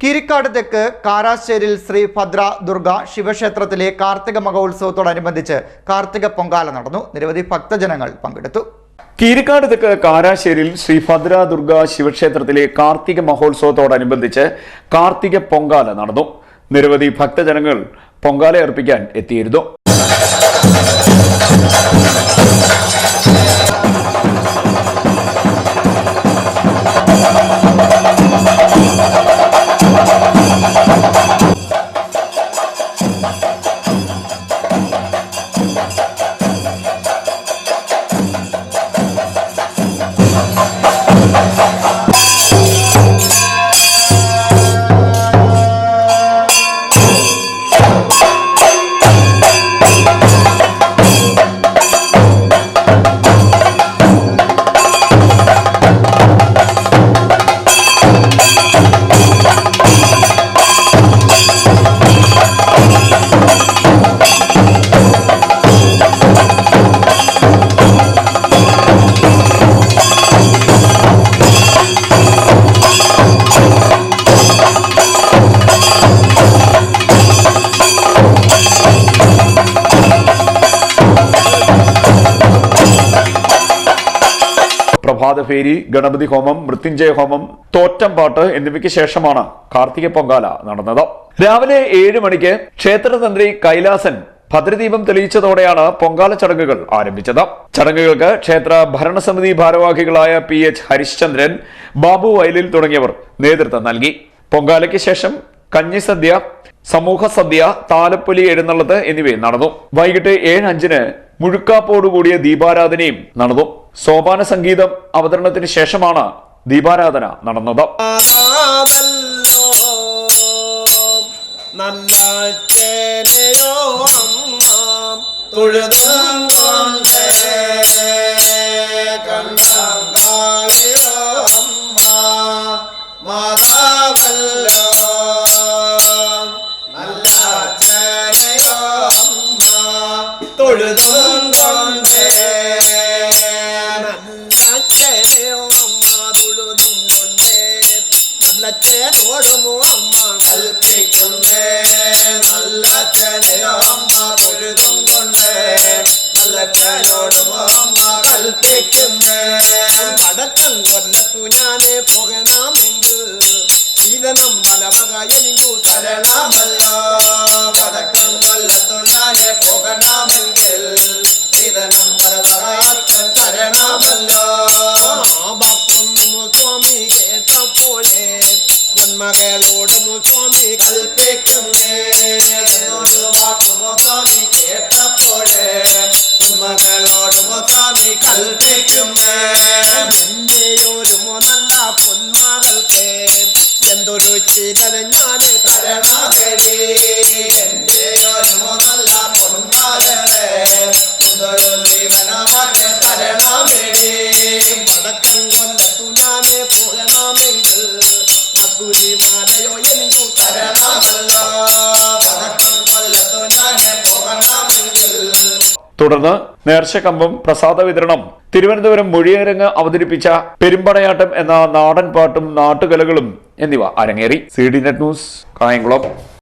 കീരിക്കാട് തെക്ക് കാരാശ്ശേരിൽ ശ്രീ ഭദ്ര ദുർഗ ശിവക്ഷേത്രത്തിലെ കാർത്തിക മഹോത്സവത്തോടനുബന്ധിച്ച് കാർത്തിക പൊങ്കാല നടന്നു. നിരവധി ഭക്തജനങ്ങൾ പങ്കെടുത്തു. കീരിക്കാട് തെക്ക് കാരാശ്ശേരിയിൽ ശ്രീ ഭദ്ര ദുർഗ ശിവക്ഷേത്രത്തിലെ കാർത്തിക മഹോത്സവത്തോടനുബന്ധിച്ച് കാർത്തിക പൊങ്കാല നടന്നു. നിരവധി ഭക്തജനങ്ങൾ പൊങ്കാല അർപ്പിക്കാൻ എത്തിയിരുന്നു. പ്രഭാതഫേരി ഗണപതി ഹോമം മൃത്യുഞ്ജയ ഹോമം തോറ്റം പാട്ട് എന്നിവയ്ക്ക് ശേഷമാണ് കാർത്തിക പൊങ്കാല നടന്നത്. രാവിലെ ഏഴ് മണിക്ക് ക്ഷേത്രതന്ത്രി കൈലാസൻ ഭദ്രദീപം തെളിയിച്ചതോടെയാണ് പൊങ്കാല ചടങ്ങുകൾ ആരംഭിച്ചത്. ചടങ്ങുകൾക്ക് ക്ഷേത്ര ഭരണസമിതി ഭാരവാഹികളായ പി എച്ച് ഹരിശ്ചന്ദ്രൻ ബാബു വയലിൽ തുടങ്ങിയവർ നേതൃത്വം നൽകി. പൊങ്കാലയ്ക്ക് ശേഷം കഞ്ഞിസദ്യ സമൂഹ സദ്യ താലപ്പൊലി എഴുന്നള്ളത്ത് എന്നിവയും നടന്നു. വൈകിട്ട് ഏഴ് അഞ്ചിന് മുഴുക്കാപ്പോടുകൂടിയ ദീപാരാധനയും നടന്നു. സോപാന സംഗീതം അവതരണത്തിന് ശേഷമാണ് ദീപാരാധന നടന്നത്. തൊഴുതും தோஷமோ அம்மா கல்வி சொன்னேன் நல்ல கதையோ அம்மா பொழுதும் கொண்டேன். நல்ல கலோடமோ அம்மா கல்பிக்கின்றேன் படத்தம் கொல்லத்து ஞானே போகலாம் என்று. சீதனம் மனமக எங்கு தரலாமல்லோ. படக்கம் கொல்லத்து ஞானே போகலாம் ഭക്തൊന്നു സ്വാമി കേട്ടപ്പോഴേ പൊന്മകളോട് സ്വാമി കൽപ്പിക്കുന്നേ. സ്വാമി കേട്ടപ്പോഴേ പൊന്മകളോട് സ്വാമി കൽപ്പിക്കുന്നേ. എന്റെ നല്ല പൊന്മകൾക്ക് എന്തൊരു ചിതന ഞാൻ തരണമേടി എന്റെ നല്ല പൊന്മകളെ എന്തൊരു ജീവനമാകെ തരണമേടി വടക്കൻ കൊല്ലത്തു ഞാൻ പോകണമെങ്കിൽ മധുരിമാലയോ എനിക്കു തരണമല്ല തുടർന്ന് നേർച്ചക്കമ്പം പ്രസാദ വിതരണം. തിരുവനന്തപുരം മൊഴിയരങ്ങ് അവതരിപ്പിച്ച പെരുമ്പടയാട്ടം എന്ന നാടൻ പാട്ടും നാട്ടുകലകളും എന്നിവ അരങ്ങേറി. C D net news Kayamkulam.